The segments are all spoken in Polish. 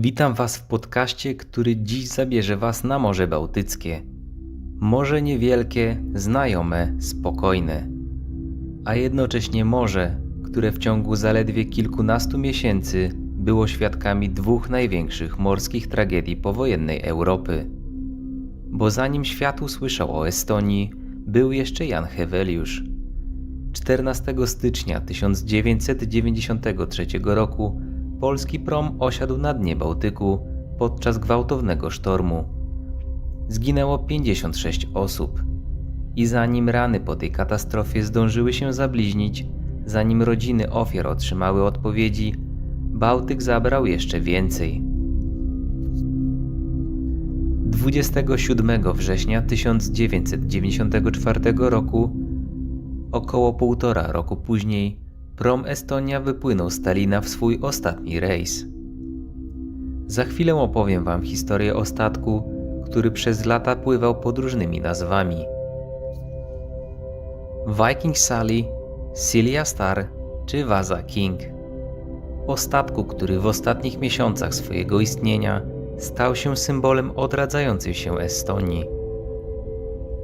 Witam Was w podcaście, który dziś zabierze Was na Morze Bałtyckie. Morze niewielkie, znajome, spokojne, a jednocześnie morze, które w ciągu zaledwie kilkunastu miesięcy było świadkami dwóch największych morskich tragedii powojennej Europy. Bo zanim świat usłyszał o Estonii, był jeszcze Jan Heweliusz. 14 stycznia 1993 roku polski prom osiadł na dnie Bałtyku podczas gwałtownego sztormu. Zginęło 56 osób. I zanim rany po tej katastrofie zdążyły się zabliźnić, zanim rodziny ofiar otrzymały odpowiedzi, Bałtyk zabrał jeszcze więcej. 27 września 1994 roku, około półtora roku później, prom Estonia wypłynął z Talina w swój ostatni rejs. Za chwilę opowiem Wam historię o statku, który przez lata pływał pod różnymi nazwami. Viking Sally, Silja Star czy Vasa King. O statku, który w ostatnich miesiącach swojego istnienia stał się symbolem odradzającej się Estonii.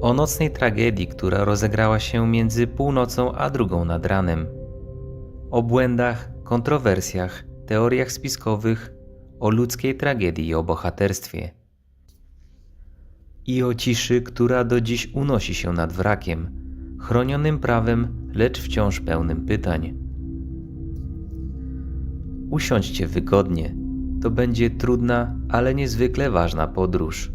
O nocnej tragedii, która rozegrała się między północą a drugą nad ranem. O błędach, kontrowersjach, teoriach spiskowych, o ludzkiej tragedii i o bohaterstwie. I o ciszy, która do dziś unosi się nad wrakiem, chronionym prawem, lecz wciąż pełnym pytań. Usiądźcie wygodnie. To będzie trudna, ale niezwykle ważna podróż.